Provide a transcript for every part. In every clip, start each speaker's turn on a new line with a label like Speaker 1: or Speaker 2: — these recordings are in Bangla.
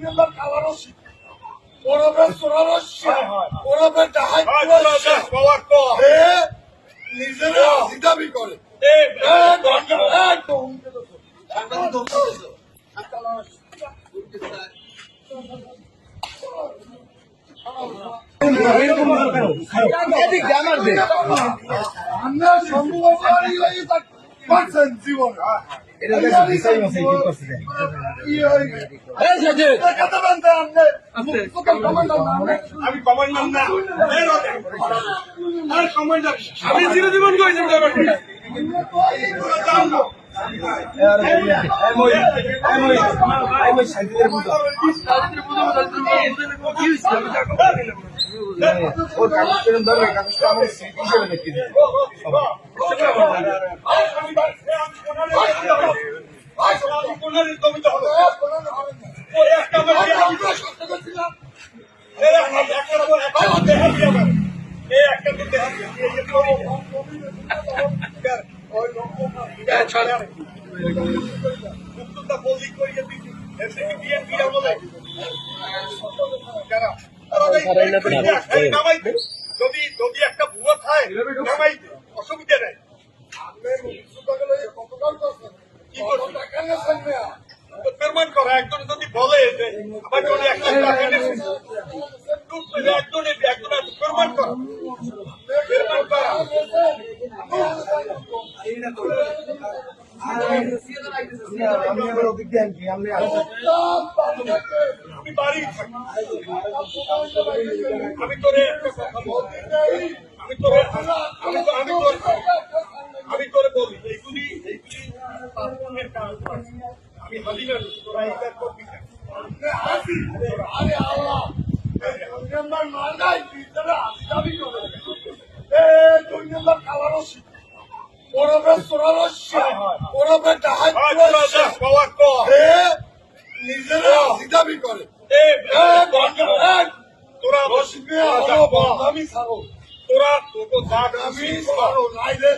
Speaker 1: দুনিয়ার কালা রশি ওরবে রশি ওরবে ডাহাই রশি হে নিজেরা দাবি করে। আমরা সম্ভব জীবন
Speaker 2: আমি কমান্ডার না কমান্ডার আমি চিরজীবন করেছি
Speaker 3: এই মই, এই মই, এই মই সাইকেলের মতো। ওর কাগজ ধরবে, কাগজটা আমার স্মৃতি হিসেবে রেখে দিবে।
Speaker 2: যদি যদি একটা ভুয়ো খায় অসুবিধা নেই তো করা যদি আমার করা।
Speaker 3: আমি আবার আমি
Speaker 2: বাড়ি তোরে। আমি তোরে আমি আমি তোরে বলি। আমি হাজিরা তোরা এইটা করবি
Speaker 1: আরে আল্লাহ দুনিয়ার মাল নাই ভিতরে দাবি করে। এ দুনিয়ার কালা রশি ওরবে সোনা ওরবে
Speaker 2: আর তোরা
Speaker 1: নিজেরা করে।
Speaker 2: যা
Speaker 1: আমি ছাড়ো
Speaker 2: তোরা তোকে
Speaker 1: আমি ছাড়ো নাইলে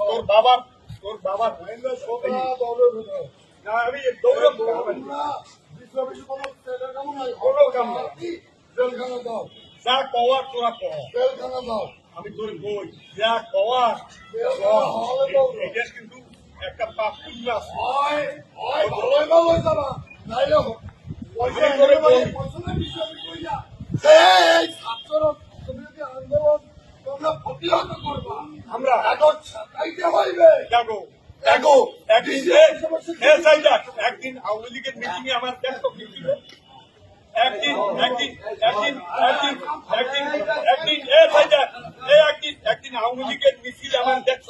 Speaker 2: তোর বাবার তোর বাবার না আমি দৌড়াবো
Speaker 1: কোনো
Speaker 2: কাম।
Speaker 1: জেলখানা দাও
Speaker 2: যা কওয়ার তোরা কর
Speaker 1: জেলখানা দাও
Speaker 2: আমি তোর বই। যা কওয়ার এটা কিন্তু একটা পাপ পুণ্য আছে।
Speaker 1: হয় হয় ভালোই ভালোই যাবা। নাইলে পয়সা
Speaker 2: করে বলি।
Speaker 1: না বিশ্ববিদ্যালয় কইয়া এই প্রতিহত করবা।
Speaker 2: আমরা
Speaker 1: কাগজ ছাপাইতে হইবে
Speaker 2: যাব
Speaker 1: দেখো
Speaker 2: একদিন আওয়ামী লীগের মিটিং এ আমার ছিল একদিন একদিন একদিন একদিন একদিন একদিন এ সাইডা এ একদিন একদিন আওয়ামী লীগের মিছিল আমার দেখছ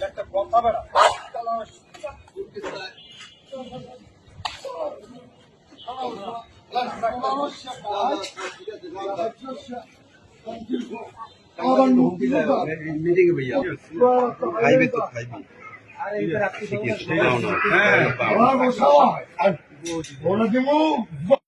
Speaker 2: একটা কথা বেড়া
Speaker 3: খাইবে তো খাইবে।
Speaker 1: আমার বসাও আর বলে দিমু